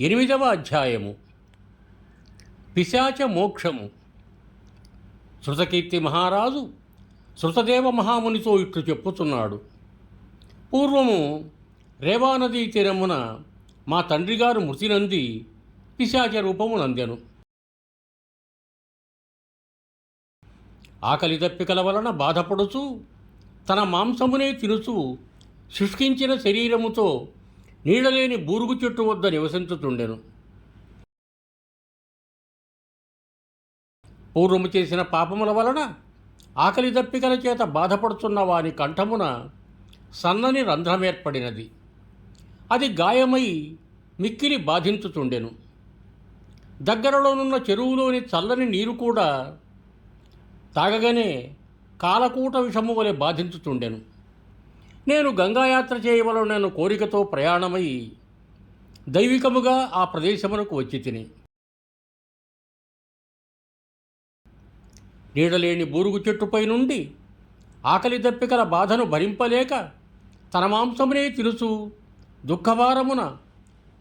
ఎనిమిదవ అధ్యాయము. పిశాచ మోక్షము. శృతకీర్తి మహారాజు శృతదేవ మహామునితో ఇట్లు చెప్పుతున్నాడు. పూర్వము రేవానదీ తీరమున మా తండ్రి గారు మృతి నంది పిశాచ రూపము నందెను ఆకలి దప్పికల వలన బాధపడుచు తన మాంసమునే తినుచు శుష్కించిన శరీరముతో నీడలేని బూరుగు చెట్టు వద్ద నివసించుతుండెను. పూర్వము చేసిన పాపముల వలన ఆకలి దప్పికల చేత బాధపడుతున్న వాని కంఠమున సన్నని రంధ్రమేర్పడినది అది గాయమై మిక్కిలి బాధించుతుండెను. దగ్గరలోనున్న చెరువులోని చల్లని నీరు కూడా తాగగానే కాలకూట విషము వలె బాధించుతుండెను. నేను గంగాయాత్ర చేయవలనను కోరికతో ప్రయాణమై దైవికముగా ఆ ప్రదేశమునకు వచ్చి తిని. నీడలేని బూరుగు చెట్టుపై నుండి ఆకలి దప్పికల బాధను భరింపలేక తన మాంసమునే తినుచు దుఃఖభారమున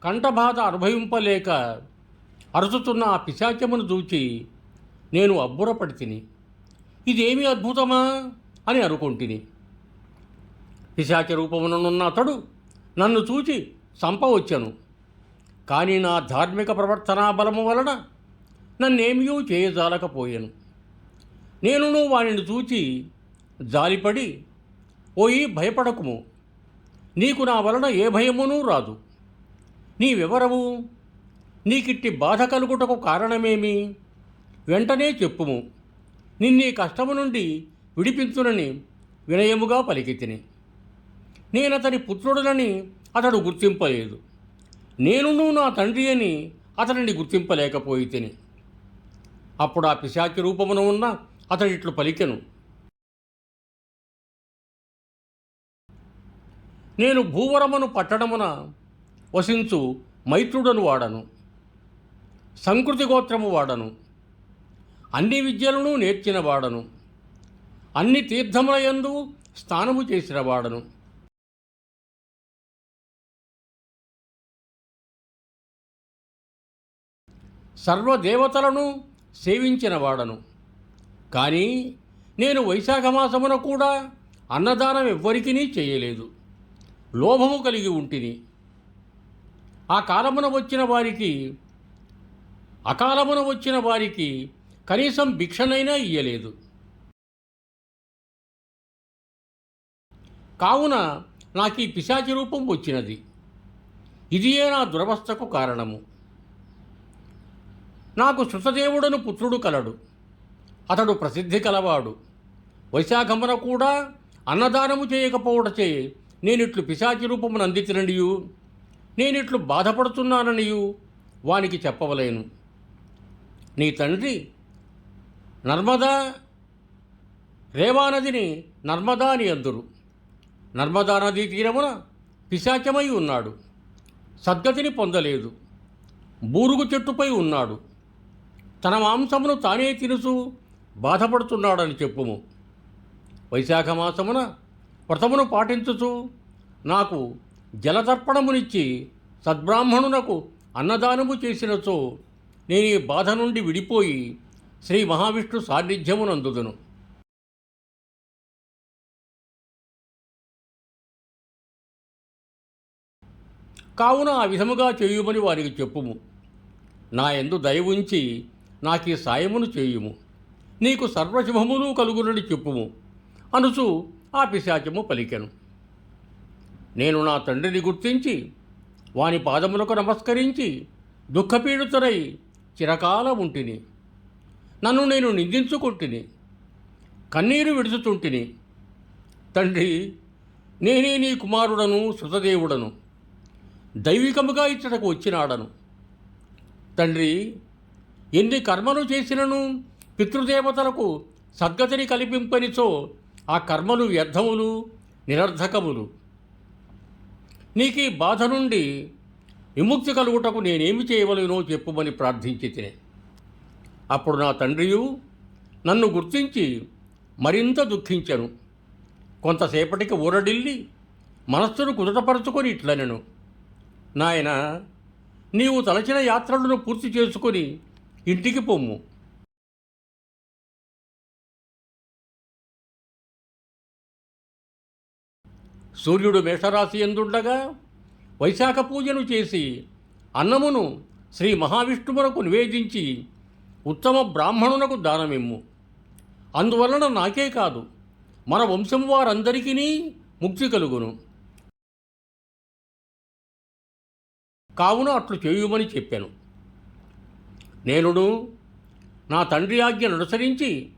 కంఠబాధ అనుభవింపలేక అరుచుతున్న ఆ పిశాచమును చూచి నేను అబ్బురపడి తిని ఇదేమి అద్భుతమా? అని అనుకుంటుని. పిశాచ రూపముననున్న అతడు నన్ను చూచి చంపవచ్చను కానీ నా ధార్మిక ప్రవర్తనా బలము వలన నన్నేమియూ చేయజాలకపోయాను. నేనును వానిని చూచి జాలిపడి ఓయి భయపడకుము. నీకు నా వలన ఏ భయమునూ రాదు. నీవెవరవు? నీకిట్టి బాధ కలుగుటకు కారణమేమి? వెంటనే చెప్పుము. నిన్నీ కష్టము నుండి విడిపించునని వినయముగా పలికి నేను అతని పుత్రుడనని అతడు గుర్తింపలేదు. నేనును నా తండ్రి అని అతనిని గుర్తింపలేకపోయితిని. అప్పుడు ఆ పిశాచి రూపమున ఉన్న అతడిట్లు పలికెను. నేను భూవరమును పట్టణమున వసించు మైత్రుడను వాడను. సంకృతి గోత్రము వాడను. అన్ని విద్యలను నేర్చిన వాడను. అన్ని తీర్థముల యందు స్నానము చేసిన వాడను. సర్వదేవతలను సేవించినవాడను కానీ నేను వైశాఖ మాసమున కూడా అన్నదానం ఎవ్వరికీ చేయలేదు. లోభము కలిగి ఉంటిని. ఆ కాలమున వచ్చిన వారికి అకాలమున వచ్చిన వారికి కనీసం భిక్షనైనా ఇయ్యలేదు. కావున నాకు ఈ పిశాచి రూపం వచ్చినది. ఇదియే నా దురవస్థకు కారణము. నాకు శృతదేవుడను పుత్రుడు కలడు. అతడు ప్రసిద్ధి కలవాడు. వైశాఖమున కూడా అన్నదానము చేయకపోవడచే నేనిట్లు పిశాచి రూపమును అందితిననియు నేనిట్లు బాధపడుతున్నాననియు వానికి చెప్పవలేను. నీ తండ్రి నర్మదా రేవానదిని నర్మదా అని అందురు. నర్మదా నదీ తీరమున పిశాచమై ఉన్నాడు. సద్గతిని పొందలేదు. బూరుగు చెట్టుపై ఉన్నాడు. తన మాంసమును తానే తినుచు బాధపడుతున్నాడని చెప్పుము. వైశాఖ మాసమున వ్రతమును పాటించుచు నాకు జలతర్పణమునిచ్చి సద్బ్రాహ్మణునకు అన్నదానము చేసినచో నేను ఈ బాధ నుండి విడిపోయి శ్రీ మహావిష్ణు సాన్నిధ్యమునందుదును. కావున ఆ విధముగా చేయుమని వారికి చెప్పుము. నా ఎందు దయ ఉంచి నాకీ సాయమును చేయుము. నీకు సర్వశుభములు కలుగునని చెప్పుము. అనుచు ఆ పిశాచము పలికెను. నేను నా తండ్రిని గుర్తించి వాని పాదములకు నమస్కరించి దుఃఖపీడితురై చిరకాలం ఉంటిని. నన్ను నేను నిందించుకుంటుని. కన్నీరు విడుచుతుంటిని. తండ్రి నేనే నీ కుమారుడను శృతదేవుడను దైవికముగా ఇచ్చటకు వచ్చినాడను. తండ్రి ఎన్ని కర్మలు చేసినను పితృదేవతలకు సద్గతిని కల్పింపనిచో ఆ కర్మలు వ్యర్థములు నిరర్ధకములు నీకు ఈ బాధ నుండి విముక్తి కలుగుటకు నేనేమి చేయవలనో చెప్పుమని ప్రార్థించి తినే అప్పుడు నా తండ్రియు నన్ను గుర్తించి మరింత దుఃఖించను. కొంతసేపటికి ఊరడిల్లి మనస్సును కుదుటపరుచుకొని ఇట్లనెను. నాయన నీవు తలచిన యాత్రలను పూర్తి చేసుకొని ఇంటికి పొమ్ము సూర్యుడు మేషరాశి ఎందుండగా? వైశాఖ పూజను చేసి అన్నమును శ్రీ మహావిష్ణువునకు నివేదించి ఉత్తమ బ్రాహ్మణునకు దానమిమ్ము. అందువలన నాకే కాదు మన వంశం వారందరికీ ముక్తి కలుగును. కావున అట్లు చేయుమని చెప్పాను. నేనును నా తండ్రి ఆజ్ఞను అనుసరించి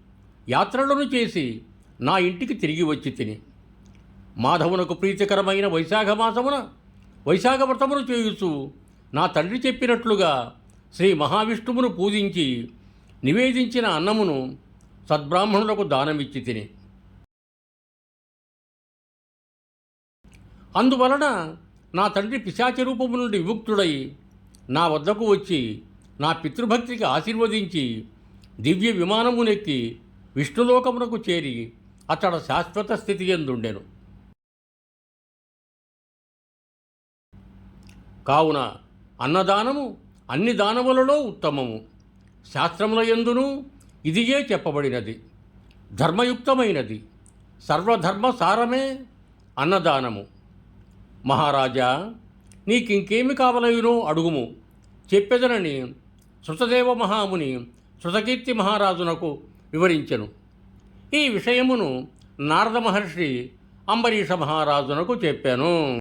యాత్రలను చేసి నా ఇంటికి తిరిగి వచ్చి తిని. మాధవునకు ప్రీతికరమైన వైశాఖ మాసమున వైశాఖ వ్రతమును చేయుచు నా తండ్రి చెప్పినట్లుగా శ్రీ మహావిష్ణువును పూజించి నివేదించిన అన్నమును సద్బ్రాహ్మణులకు దానమిచ్చి తిని. అందువలన నా తండ్రి పిశాచ రూపము నుండి విముక్తుడై నా వద్దకు వచ్చి నా పితృభక్తికి ఆశీర్వదించి దివ్య విమానమునెక్కి విష్ణులోకమునకు చేరి అతడ శాశ్వత స్థితి ఎందుండెను కావున అన్నదానము అన్ని దానములలో ఉత్తమము. శాస్త్రముల ఎందును ఇదియే చెప్పబడినది. ధర్మయుక్తమైనది. సర్వధర్మ సారమే అన్నదానము. మహారాజా నీకింకేమి కావలయునో అడుగుము. చెప్పెదనని శృతదేవ మహాముని శృతకీర్తి మహారాజునకు వివరించెను. ఈ విషయమును నారద మహర్షి అంబరీష మహారాజునకు చెప్పాను.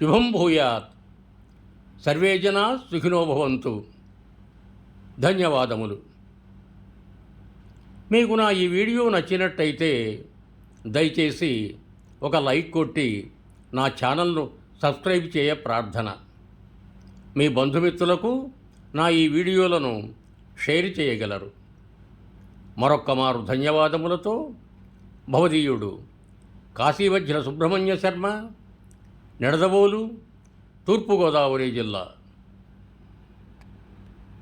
శుభం భూయాత్. సర్వే జనా సుఖినో భవంతు. ధన్యవాదములు. మీకు నా ఈ వీడియో నచ్చినట్టయితే దయచేసి ఒక లైక్ కొట్టి నా ఛానల్ను సబ్స్క్రైబ్ చేయ ప్రార్థన. మీ బంధుమిత్రులకు నా ఈ వీడియోలను షేర్ చేయగలరు. మరొక్క మారు ధన్యవాదములతో భవదీయుడు కాశీవజ్ర సుబ్రహ్మణ్య శర్మ నిడదవోలు తూర్పుగోదావరి జిల్లా.